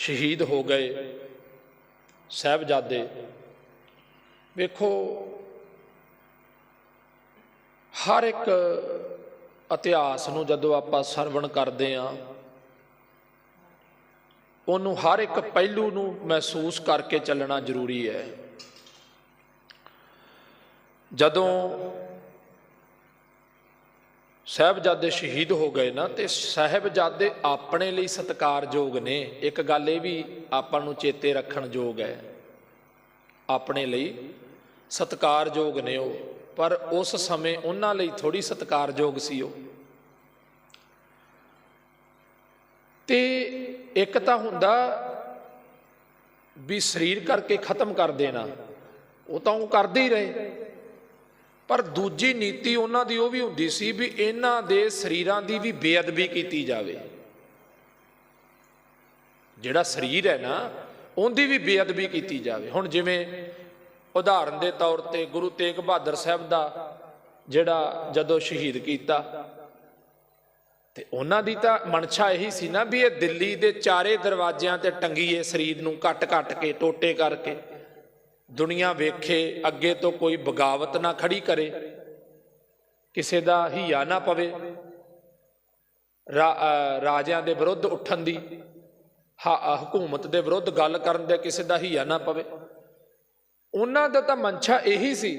ਸ਼ਹੀਦ ਹੋ ਗਏ ਸਾਹਿਬਜ਼ਾਦੇ। ਵੇਖੋ, ਹਰ ਇੱਕ ਇਤਿਹਾਸ ਨੂੰ ਜਦੋਂ ਆਪਾਂ ਸਰਵਣ ਕਰਦੇ ਆਂ ਉਹਨੂੰ ਹਰ ਇੱਕ ਪਹਿਲੂ ਨੂੰ ਮਹਿਸੂਸ ਕਰਕੇ ਚੱਲਣਾ ਜ਼ਰੂਰੀ ਹੈ। ਜਦੋਂ ਸਾਹਿਬਜ਼ਾਦੇ ਸ਼ਹੀਦ ਹੋ ਗਏ ਨਾ, ਤੇ ਸਾਹਿਬਜ਼ਾਦੇ ਆਪਣੇ ਲਈ ਸਤਿਕਾਰਯੋਗ ਨੇ। ਇੱਕ ਗੱਲ ਇਹ ਵੀ ਆਪਾਂ ਨੂੰ ਚੇਤੇ ਰੱਖਣ ਯੋਗ ਹੈ, ਆਪਣੇ ਲਈ ਸਤਿਕਾਰਯੋਗ ਨੇ ਉਹ, ਪਰ ਉਸ ਸਮੇਂ ਉਹਨਾਂ ਲਈ ਥੋੜੀ ਸਤਿਕਾਰਯੋਗ ਸੀ ਉਹ। ਤੇ ਇੱਕ ਤਾਂ ਹੁੰਦਾ ਵੀ ਸਰੀਰ ਕਰਕੇ ਖਤਮ ਕਰ ਦੇਣਾ, ਉਹ ਤਾਂ ਉਹ ਕਰਦੇ ਹੀ ਰਹੇ। ਪਰ ਦੂਜੀ ਨੀਤੀ ਉਹਨਾਂ ਦੀ ਉਹ ਵੀ ਹੁੰਦੀ ਸੀ ਵੀ ਇਹਨਾਂ ਦੇ ਸਰੀਰਾਂ ਦੀ ਵੀ ਬੇਅਦਬੀ ਕੀਤੀ ਜਾਵੇ। ਜਿਹੜਾ ਸਰੀਰ ਹੈ ਨਾ, ਉਹਦੀ ਵੀ ਬੇਅਦਬੀ ਕੀਤੀ ਜਾਵੇ। ਹੁਣ ਜਿਵੇਂ ਉਦਾਹਰਨ ਦੇ ਤੌਰ ਤੇ ਗੁਰੂ ਤੇਗ ਬਹਾਦਰ ਸਾਹਿਬ ਦਾ ਜਿਹੜਾ ਜਦੋਂ ਸ਼ਹੀਦ ਕੀਤਾ, ਤੇ ਉਹਨਾਂ ਦੀ ਤਾਂ ਮਨਸ਼ਾ ਇਹੀ ਸੀ ਨਾ ਵੀ ਇਹ ਦਿੱਲੀ ਦੇ ਚਾਰੇ ਦਰਵਾਜ਼ਿਆਂ ਤੇ ਟੰਗੀਏ ਸਰੀਰ ਨੂੰ ਕੱਟ-ਕੱਟ ਕੇ, ਟੋਟੇ ਕਰਕੇ। ਦੁਨੀਆ ਵੇਖੇ, ਅੱਗੇ ਤੋਂ ਕੋਈ ਬਗਾਵਤ ਨਾ ਖੜੀ ਕਰੇ। ਕਿਸੇ ਦਾ ਹੀਆ ਨਾ ਪਵੇ। ਰਾਜਿਆਂ ਦੇ ਵਿਰੁੱਧ ਉੱਠਣ ਦੀ ਹਕੂਮਤ ਦੇ ਵਿਰੁੱਧ ਗੱਲ ਕਰਨ ਦੇ ਕਿਸੇ ਦਾ ਹੀਆ ਨਾ ਪਵੇ। ਉਹਨਾਂ ਦਾ ਤਾਂ ਮਨਸ਼ਾ ਇਹੀ ਸੀ,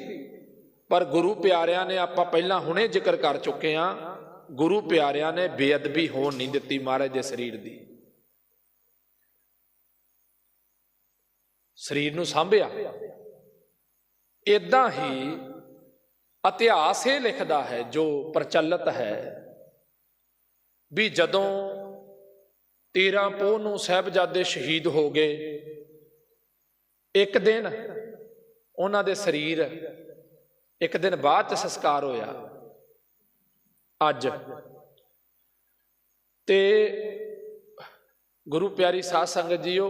ਪਰ ਗੁਰੂ ਪਿਆਰਿਆਂ ਨੇ ਆਪਾਂ ਪਹਿਲਾਂ ਹੁਣੇ ਜ਼ਿਕਰ ਕਰ ਚੁੱਕੇ ਹਾਂ, ਗੁਰੂ ਪਿਆਰਿਆਂ ਨੇ ਬੇਅਦਬੀ ਹੋਣ ਨਹੀਂ ਦਿੱਤੀ ਮਹਾਰਾਜ ਦੇ ਸਰੀਰ ਦੀ। ਸਰੀਰ ਨੂੰ ਸਾਂਭਿਆ। ਇਦਾਂ ਹੀ ਇਤਿਹਾਸ ਇਹ ਲਿਖਦਾ ਹੈ, ਜੋ ਪ੍ਰਚਲਿਤ ਹੈ, ਵੀ ਜਦੋਂ 13 ਪੋਹ ਨੂੰ ਸਾਹਿਬਜ਼ਾਦੇ ਸ਼ਹੀਦ ਹੋ ਗਏ, ਇੱਕ ਦਿਨ ਉਹਨਾਂ ਦੇ ਸਰੀਰ ਇੱਕ ਦਿਨ ਬਾਅਦ ਚ ਸੰਸਕਾਰ ਹੋਇਆ। ਅੱਜ ਤੇ ਗੁਰੂ ਪਿਆਰੀ ਸਾਧ ਸੰਗਤ ਜੀਓ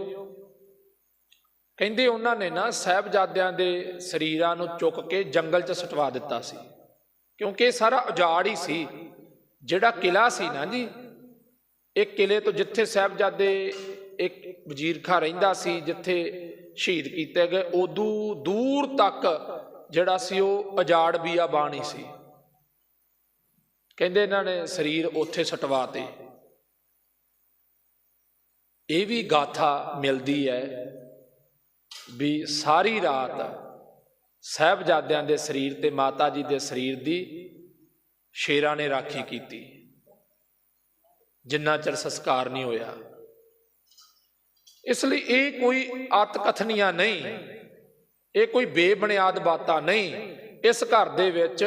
ਕਹਿੰਦੇ ਉਹਨਾਂ ਨੇ ਨਾ ਸਾਹਿਬਜ਼ਾਦਿਆਂ ਦੇ ਸਰੀਰਾਂ ਨੂੰ ਚੁੱਕ ਕੇ ਜੰਗਲ 'ਚ ਸਟਵਾ ਦਿੱਤਾ ਸੀ। ਕਿਉਂਕਿ ਇਹ ਸਾਰਾ ਉਜਾੜ ਹੀ ਸੀ। ਜਿਹੜਾ ਕਿਲਾ ਸੀ ਨਾ ਜੀ, ਇਹ ਕਿਲੇ ਤੋਂ ਜਿੱਥੇ ਸਾਹਿਬਜ਼ਾਦੇ ਇੱਕ ਵਜ਼ੀਰ ਖਾਂ ਰਹਿੰਦਾ ਸੀ, ਜਿੱਥੇ ਸ਼ਹੀਦ ਕੀਤੇ ਗਏ, ਉਦੋਂ ਦੂਰ ਤੱਕ ਜਿਹੜਾ ਸੀ ਉਹ ਉਜਾੜ ਬੀਆਬਾਨ ਸੀ। ਕਹਿੰਦੇ ਇਹਨਾਂ ਨੇ ਸਰੀਰ ਉੱਥੇ ਸਟਵਾਤੇ ਇਹ ਵੀ ਗਾਥਾ ਮਿਲਦੀ ਹੈ। ਵੀ ਸਾਰੀ ਰਾਤ ਸਾਹਿਬਜ਼ਾਦਿਆਂ ਦੇ ਸਰੀਰ ਤੇ ਮਾਤਾ ਜੀ ਦੇ ਸਰੀਰ ਦੀ ਸ਼ੇਰਾਂ ਨੇ ਰਾਖੀ ਕੀਤੀ। ਜਿੰਨਾ ਚਿਰ ਸੰਸਕਾਰ ਨਹੀਂ ਹੋਇਆ। ਇਸ ਲਈ ਇਹ ਕੋਈ ਆਤਕਥਨੀਆਂ ਨਹੀਂ, ਇਹ ਕੋਈ ਬੇਬੁਨਿਆਦ ਬਾਤਾਂ ਨਹੀਂ। ਇਸ ਘਰ ਦੇ ਵਿੱਚ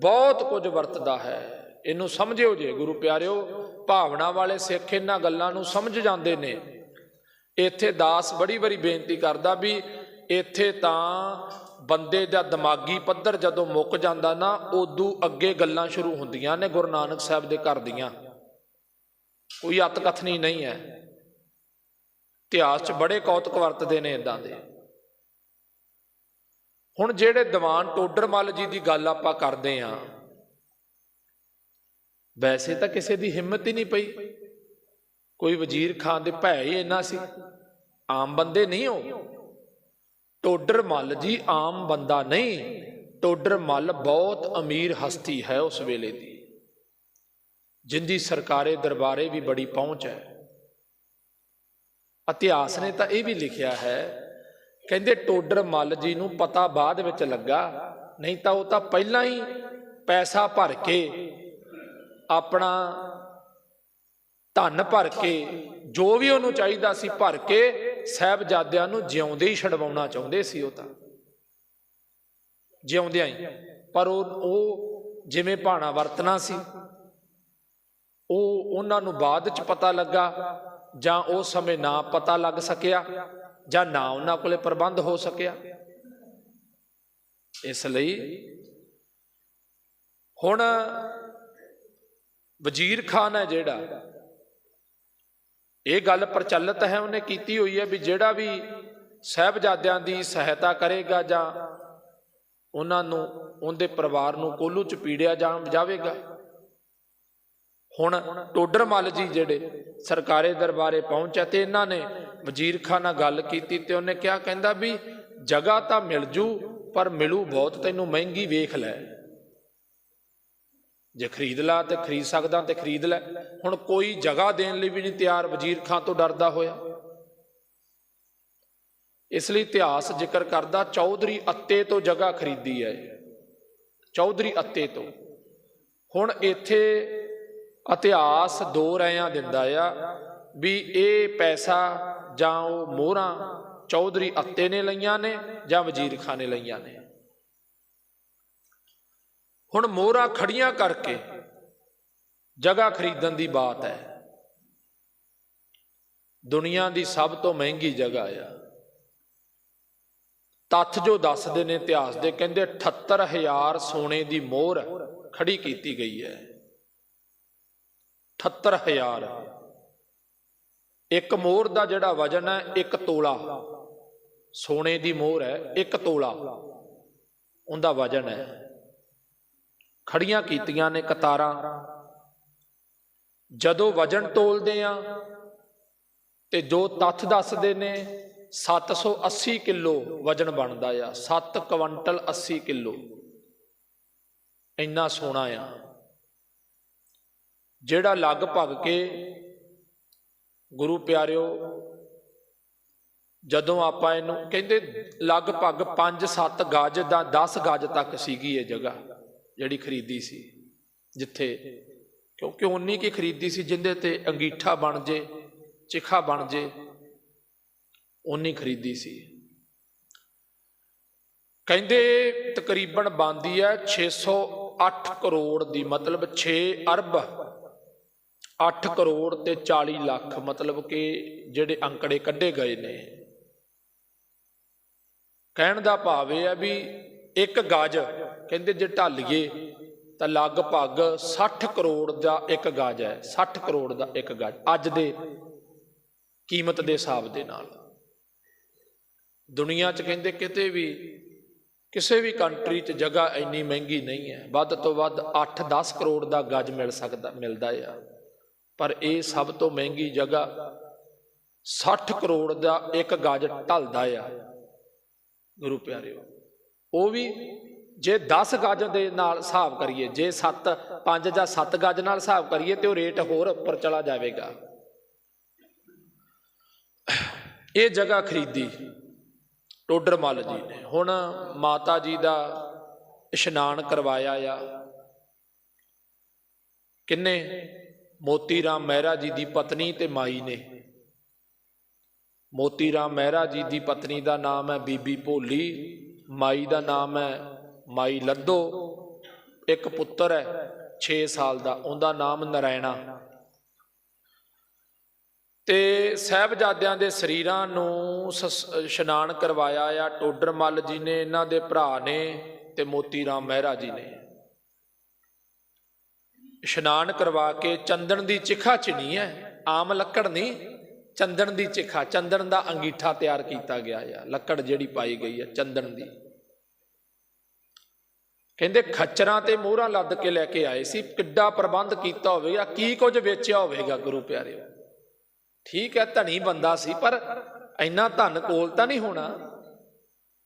ਬਹੁਤ ਕੁਝ ਵਰਤਦਾ ਹੈ। ਇਹਨੂੰ ਸਮਝਿਓ ਜੇ ਗੁਰੂ ਪਿਆਰਿਓ, ਭਾਵਨਾ ਵਾਲੇ ਸਿੱਖ ਇਹਨਾਂ ਗੱਲਾਂ ਨੂੰ ਸਮਝ ਜਾਂਦੇ ਨੇ। ਇੱਥੇ ਦਾਸ ਬੜੀ ਬੜੀ ਬੇਨਤੀ ਕਰਦਾ ਵੀ ਇੱਥੇ ਤਾਂ ਬੰਦੇ ਦਾ ਦਿਮਾਗੀ ਪੱਧਰ ਜਦੋਂ ਮੁੱਕ ਜਾਂਦਾ ਨਾ, ਉਦੋਂ ਅੱਗੇ ਗੱਲਾਂ ਸ਼ੁਰੂ ਹੁੰਦੀਆਂ ਨੇ ਗੁਰੂ ਨਾਨਕ ਸਾਹਿਬ ਦੇ ਘਰ ਦੀਆਂ। ਕੋਈ ਅਤਕਥਨੀ ਨਹੀਂ ਹੈ। ਇਤਿਹਾਸ 'ਚ ਬੜੇ ਕੌਤਕ ਵਰਤਦੇ ਨੇ ਇਦਾਂ ਦੇ। ਹੁਣ ਜਿਹੜੇ ਦੀਵਾਨ ਟੋਡਰਮੱਲ ਜੀ ਦੀ ਗੱਲ ਆਪਾਂ ਕਰਦੇ ਆਂ ਵੈਸੇ ਤਾਂ ਕਿਸੇ ਦੀ ਹਿੰਮਤ ਹੀ ਨਹੀਂ ਪਈ। ਕੋਈ ਵਜ਼ੀਰ ਖਾਨ ਦੇ ਭੈ ਹੀ ਇੰਨਾ ਸੀ। ਆਮ ਬੰਦੇ ਨਹੀਂ ਹੋ। ਟੋਡਰ ਮੱਲ ਜੀ ਆਮ ਬੰਦਾ ਨਹੀਂ। ਟੋਡਰ ਮੱਲ ਬਹੁਤ ਅਮੀਰ ਹਸਤੀ ਹੈ ਉਸ ਵੇਲੇ ਦੀ। ਜਿੰਦੀ ਸਰਕਾਰੇ ਦਰਬਾਰੇ ਵੀ ਬੜੀ ਪਹੁੰਚ ਹੈ। ਇਤਿਹਾਸ ਨੇ ਤਾਂ ਇਹ ਵੀ ਲਿਖਿਆ ਹੈ, ਕਹਿੰਦੇ ਟੋਡਰ ਮੱਲ ਜੀ ਨੂੰ ਪਤਾ ਬਾਅਦ ਵਿੱਚ ਲੱਗਾ, ਨਹੀਂ ਤਾਂ ਉਹ ਤਾਂ ਪਹਿਲਾਂ ਹੀ ਪੈਸਾ ਭਰ ਕੇ ਆਪਣਾ ਧਨ ਭਰ ਕੇ, ਜੋ ਵੀ ਉਹਨੂੰ ਚਾਹੀਦਾ ਸੀ ਭਰ ਕੇ, ਸਾਹਿਬਜ਼ਾਦਿਆਂ ਨੂੰ ਜਿਉਂਦੇ ਹੀ ਛਡਵਾਉਣਾ ਚਾਹੁੰਦੇ ਸੀ ਉਹ ਤਾਂ। ਜਿਉਂਦਿਆਂ ਹੀ। ਪਰ ਉਹ ਉਹ ਜਿਵੇਂ ਭਾਣਾ ਵਰਤਣਾ ਸੀ, ਉਹ ਉਹਨਾਂ ਨੂੰ ਬਾਅਦ ਚ ਪਤਾ ਲੱਗਾ, ਜਾਂ ਉਹ ਸਮੇਂ ਨਾ ਪਤਾ ਲੱਗ ਸਕਿਆ, ਜਾਂ ਨਾ ਉਹਨਾਂ ਕੋਲੇ ਪ੍ਰਬੰਧ ਹੋ ਸਕਿਆ। ਇਸ ਲਈ ਹੁਣ ਵਜ਼ੀਰ ਖਾਨ ਹੈ ਜਿਹੜਾ ਇਹ ਗੱਲ ਪ੍ਰਚਲਿਤ ਹੈ, ਉਹਨੇ ਕੀਤੀ ਹੋਈ ਹੈ ਵੀ ਜਿਹੜਾ ਵੀ ਸਹਿਬਜ਼ਾਦਿਆਂ ਦੀ ਸਹਾਇਤਾ ਕਰੇਗਾ ਜਾਂ ਉਹਨਾਂ ਨੂੰ, ਉਹਦੇ ਪਰਿਵਾਰ ਨੂੰ ਕੋਲੂ ਚ ਪੀੜਿਆ ਜਾਵੇਗਾ। ਹੁਣ ਟੋਡਰ ਮੱਲ ਜੀ ਜਿਹੜੇ ਸਰਕਾਰੇ ਦਰਬਾਰੇ ਪਹੁੰਚਿਆ ਤੇ ਇਹਨਾਂ ਨੇ ਵਜ਼ੀਰ ਖਾਨ ਨਾਲ ਗੱਲ ਕੀਤੀ ਤੇ ਉਹਨੇ ਕਿਹਾ, ਕਹਿੰਦਾ ਵੀ ਜਗ੍ਹਾ ਤਾਂ ਮਿਲ ਜੂ, ਪਰ ਮਿਲੂ ਬਹੁਤ, ਤੈਨੂੰ ਮਹਿੰਗੀ ਵੇਖ ਲੈ। ਜੇ ਖਰੀਦ ਲਾ ਤੇ ਖਰੀਦ ਸਕਦਾ ਤੇ ਖਰੀਦ ਲੈ। ਹੁਣ ਕੋਈ ਜਗ੍ਹਾ ਦੇਣ ਲਈ ਵੀ ਨਹੀਂ ਤਿਆਰ, ਵਜ਼ੀਰ ਖਾਂ ਤੋਂ ਡਰਦਾ ਹੋਇਆ। ਇਸ ਲਈ ਇਤਿਹਾਸ ਜ਼ਿਕਰ ਕਰਦਾ, ਚੌਧਰੀ ਅੱਤੇ ਤੋਂ ਜਗ੍ਹਾ ਖਰੀਦੀ ਹੈ ਚੌਧਰੀ ਅੱਤੇ ਤੋਂ। ਹੁਣ ਇੱਥੇ ਇਤਿਹਾਸ ਦੋ ਰਾਇਆਂ ਦਿੰਦਾ ਆ ਵੀ ਇਹ ਪੈਸਾ ਜਾਂ ਉਹ ਮੋਹਰਾਂ ਚੌਧਰੀ ਅੱਤੇ ਨੇ ਲਈਆਂ ਨੇ ਜਾਂ ਵਜ਼ੀਰ ਖਾਂ ਨੇ ਲਈਆਂ ਨੇ। ਹੁਣ ਮੋਹਰਾਂ ਖੜੀਆਂ ਕਰਕੇ ਜਗ੍ਹਾ ਖਰੀਦਣ ਦੀ ਬਾਤ ਹੈ। ਦੁਨੀਆ ਦੀ ਸਭ ਤੋਂ ਮਹਿੰਗੀ ਜਗ੍ਹਾ ਆ। ਤੱਥ ਜੋ ਦੱਸਦੇ ਨੇ ਇਤਿਹਾਸ ਦੇ, ਕਹਿੰਦੇ 78000 ਸੋਨੇ ਦੀ ਮੋਹਰ ਖੜੀ ਕੀਤੀ ਗਈ ਹੈ। 78000 ਇੱਕ ਮੋਹਰ ਦਾ ਜਿਹੜਾ ਵਜਨ ਹੈ, ਇੱਕ ਤੋਲਾ। ਸੋਨੇ ਦੀ ਮੋਹਰ ਹੈ, ਇੱਕ ਤੋਲਾ। ਉਹਦਾ ਵਜਨ ਹੈ ਖੜੀਆਂ ਕੀਤੀਆਂ ਨੇ ਕਤਾਰਾਂ। ਜਦੋਂ ਵਜਨ ਤੋਲਦੇ ਆ ਤੇ ਜੋ ਤੱਥ ਦੱਸਦੇ ਨੇ 780 ਕਿਲੋ ਵਜਨ ਬਣਦਾ ਆ 7 ਕੁਇੰਟਲ 80 ਕਿਲੋ। ਇੰਨਾ ਸੋਨਾ ਆ। ਜਿਹੜਾ ਲਗਭਗ ਕੇ ਗੁਰੂ ਪਿਆਰਿਓ, ਜਦੋਂ ਆਪਾਂ ਇਹਨੂੰ ਕਹਿੰਦੇ ਲਗਭਗ 5-7 ਗਜ ਦਾ 10 ਗਜ ਤੱਕ ਸੀਗੀ ਇਹ ਜਗ੍ਹਾ। ਜਿਹੜੀ ਖਰੀਦੀ ਸੀ, ਜਿੱਥੇ ਕਿਉਂਕਿ ਉਨੀ ਕੀ ਖਰੀਦੀ ਸੀ ਜਿੰਦੇ ਤੇ ਅੰਗੀਠਾ ਬਣ ਜੇ, ਚਿਖਾ ਬਣ ਜੇ, ਉਨੀ ਖਰੀਦੀ ਸੀ। ਕਹਿੰਦੇ ਤਕਰੀਬਨ ਬੰਦੀ ਹੈ 608 ਕਰੋੜ ਦੀ ਮਤਲਬ 6 ਅਰਬ 8 ਕਰੋੜ ਤੇ 40 ਲੱਖ ਮਤਲਬ ਕਿ ਜਿਹੜੇ ਅੰਕੜੇ ਕੱਢੇ ਗਏ ਨੇ। ਕਹਿਣ ਦਾ ਭਾਵ ਇਹ ਹੈ ਵੀ ਇੱਕ ਗਜ। ਕਹਿੰਦੇ ਜੇ ਢਾਲੀਏ ਤਾਂ ਲਗਭਗ 60 ਕਰੋੜ ਦਾ ਇੱਕ ਗਜ ਹੈ। 60 ਕਰੋੜ ਦਾ ਇੱਕ ਗਜ। ਅੱਜ ਦੇ ਕੀਮਤ ਦੇ ਹਿਸਾਬ ਦੇ ਨਾਲ। ਦੁਨੀਆ 'ਚ ਕਹਿੰਦੇ ਕਿਤੇ ਵੀ, ਕਿਸੇ ਵੀ ਕੰਟਰੀ 'ਚ ਜਗ੍ਹਾ ਇੰਨੀ ਮਹਿੰਗੀ ਨਹੀਂ ਹੈ। ਵੱਧ ਤੋਂ ਵੱਧ 8-10 ਕਰੋੜ ਦਾ ਗਜ ਮਿਲ ਸਕਦਾ, ਮਿਲਦਾ ਆ। ਪਰ ਇਹ ਸਭ ਤੋਂ ਮਹਿੰਗੀ ਜਗ੍ਹਾ 60 ਕਰੋੜ ਦਾ ਇੱਕ ਗਜ਼ ਢਲਦਾ ਆ। ਗੁਰੂ ਪਿਆਰਿਓ ਉਹ ਵੀ ਜੇ 10 ਗਜ ਦੇ ਨਾਲ ਹਿਸਾਬ ਕਰੀਏ, ਜੇ 7 5 ਜਾਂ 7 ਗਜ ਨਾਲ ਹਿਸਾਬ ਕਰੀਏ ਤੇ ਉਹ ਰੇਟ ਹੋਰ ਉੱਪਰ ਚਲਾ ਜਾਵੇਗਾ। ਇਹ ਜਗ੍ਹਾ ਖਰੀਦੀ ਟੋਡਰ ਮੱਲ ਜੀ ਨੇ। ਹੁਣ ਮਾਤਾ ਜੀ ਦਾ ਇਸ਼ਨਾਨ ਕਰਵਾਇਆ ਆ। ਕਿੰਨੇ? ਮੋਤੀ ਰਾਮ ਮਹਿਰਾ ਜੀ ਦੀ ਪਤਨੀ ਤੇ ਮਾਈ ਨੇ। ਮੋਤੀ ਰਾਮ ਮਹਿਰਾ ਜੀ ਦੀ ਪਤਨੀ ਦਾ ਨਾਮ ਹੈ ਬੀਬੀ ਭੋਲੀ। ਮਾਈ ਦਾ ਨਾਮ ਹੈ ਮਾਈ ਲੱਦੋ, ਇੱਕ ਪੁੱਤਰ ਹੈ 6 ਸਾਲ ਦਾ, ਉਹਦਾ ਨਾਮ ਨਰਾਇਣਾ ਤੇ ਸਹਿਬਜ਼ਾਦਿਆਂ ਦੇ ਸਰੀਰਾਂ ਨੂੰ ਸਸ- ਇਸ਼ਨਾਨ ਕਰਵਾਇਆ ਆ ਟੋਡਰ ਮੱਲ ਜੀ ਨੇ, ਇਹਨਾਂ ਦੇ ਭਰਾ ਨੇ ਤੇ ਮੋਤੀ ਰਾਮ ਮਹਿਰਾ ਜੀ ਨੇ। ਇਸ਼ਨਾਨ ਕਰਵਾ ਕੇ ਚੰਦਨ ਦੀ ਚਿਖਾ ਚਿਣੀ ਹੈ, ਆਮ ਲੱਕੜ ਨਹੀਂ। ਚੰਦਨ ਦੀ ਚਿਖਾ, ਚੰਦਨ ਦਾ ਅੰਗੀਠਾ ਤਿਆਰ ਕੀਤਾ ਗਿਆ ਆ, ਲੱਕੜ ਜਿਹੜੀ ਪਾਈ ਗਈ ਹੈ ਚੰਦਨ ਦੀ। ਕਹਿੰਦੇ ਖੱਚਰਾਂ ਤੇ ਮੋਹਰਾਂ ਲੱਦ ਕੇ ਲੈ ਕੇ ਆਏ ਸੀ, ਕਿੱਡਾ ਪ੍ਰਬੰਧ ਕੀਤਾ ਹੋਵੇਗਾ, ਕੀ ਕੁਝ ਵੇਚਿਆ ਹੋਵੇਗਾ ਗੁਰੂ ਪਿਆਰਿਓ। ਠੀਕ ਹੈ ਧਨੀ ਬੰਦਾ ਸੀ, ਪਰ ਇੰਨਾ ਧਨ ਕੋਲ ਤਾਂ ਨਹੀਂ ਹੋਣਾ।